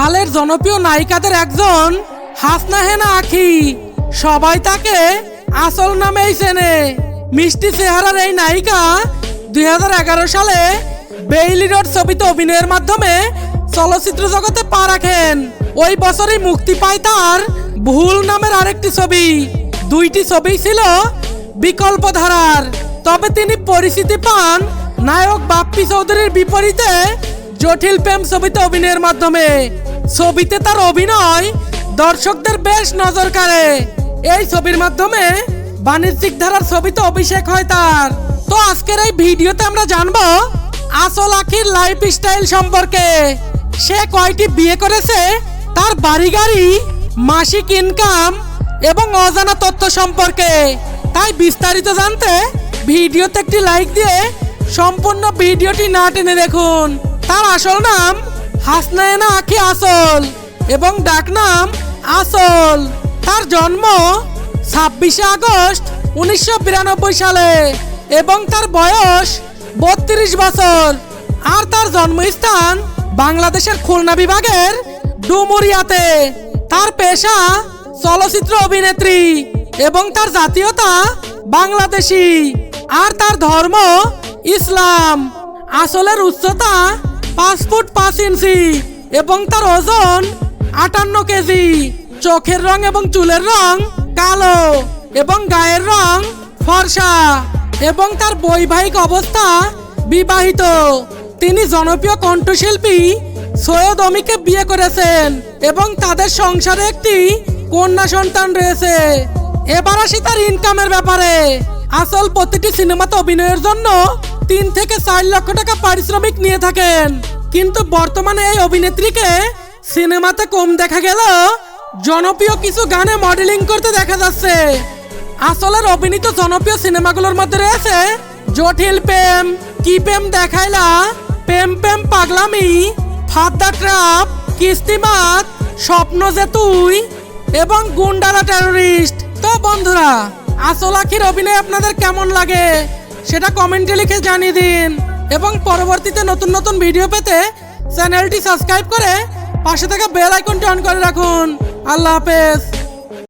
হালের জনপ্রিয় নায়িকাদের একজন হাসনা হেনা আখি। সবাই তাকে আসল নামেই চেনে। মিষ্টি চেহারার এই নায়িকা দু হাজার এগারো সালে বেইলি রোড ছবিতে অভিনয়ের মাধ্যমে চলচ্চিত্র জগতে পা রাখেন। ওই বছরই মুক্তি পায় তার ভুল নামের আরেকটি ছবি। দুইটি ছবি ছিল বিকল্প ধারার তবে তিনি পরিচিতি পান নায়ক বাপ্পি চৌধুরীর বিপরীতে জটিল প্রেম ছবিতে অভিনয়ের মাধ্যমে। ছবিতে তার অভিনয় দর্শকদের বেশ নজর কাড়ে। এই ছবির মাধ্যমে বাণিজ্যিক ধারার ছবিতে অভিষেক হয় তার। তো আজকের এই ভিডিওতে আমরা জানব আসল আখির লাইফ স্টাইল সম্পর্কে। সে কয়টি বিয়ে করেছে, তার বাড়ি গাড়ি মাসিক ইনকাম এবং অজানা তথ্য সম্পর্কে। তাই বিস্তারিত জানতে ভিডিওতে একটি লাইক দিয়ে সম্পূর্ণ ভিডিওটি না টেনে দেখুন। তার আসল নাম হাসনায়না আখি আসল এবং ডাক নাম আসল। তার জন্ম ছাব্বিশে আগস্ট উনিশশো বিরানব্বই সালে এবং তার বয়স বত্রিশ বছর। আর তার জন্মস্থান বাংলাদেশের খুলনা বিভাগের ডুমুরিয়াতে। তার পেশা চলচ্চিত্র অভিনেত্রী এবং তার জাতীয়তা বাংলাদেশি। আর তার ধর্ম ইসলাম। আসলের উচ্চতা পাঁচ ফুট পাঁচ ইঞ্চি এবং তার ওজন আটান্ন কেজি। চোখের রং এবং চুলের রং কালো এবং গায়ের রং ফর্সা এবং তার বৈবাহিক অবস্থা বিবাহিত। তিনি জনপ্রিয় কণ্ঠশিল্পী সৈয়দ অমিকে বিয়ে করেছেন এবং তাদের সংসারে একটি কন্যা সন্তান রয়েছে। এবার আসি তার ইনকামের ব্যাপারে। আসল প্রতিটি সিনেমাতে অভিনয়ের জন্য তিন থেকে চার লক্ষ টাকা পারিশ্রমিক নিয়ে থাকেন। কিন্তু বর্তমানে এই অভিনেত্রীকে সিনেমাতে কম দেখা গেল। জনপ্রিয় কিছু গানে মডেলিং করতে দেখা যাচ্ছে। আসলের অভিনীত জনপ্রিয় সিনেমাগুলোর মধ্যে রয়েছে জটিল প্রেম, কি প্রেম দেখাইলা? প্রেম প্রেম পাগলামি ফাদ্দা ট্রাপ কিস্তিমাত স্বপ্ন যে তুই এবং গুন্ডারা টেরোরিস্ট তো বন্ধুরা, আসল আখির অভিনয় আপনাদের কেমন লাগে? সেটা কমেন্টে লিখে জানিয়ে দিন। এবং পরবর্তীতে নতুন নতুন ভিডিও পেতে চ্যানেলটি সাবস্ক্রাইব করে পাশে থাকা বেল আইকনটি অন করে রাখুন। আল্লাহ হাফেজ।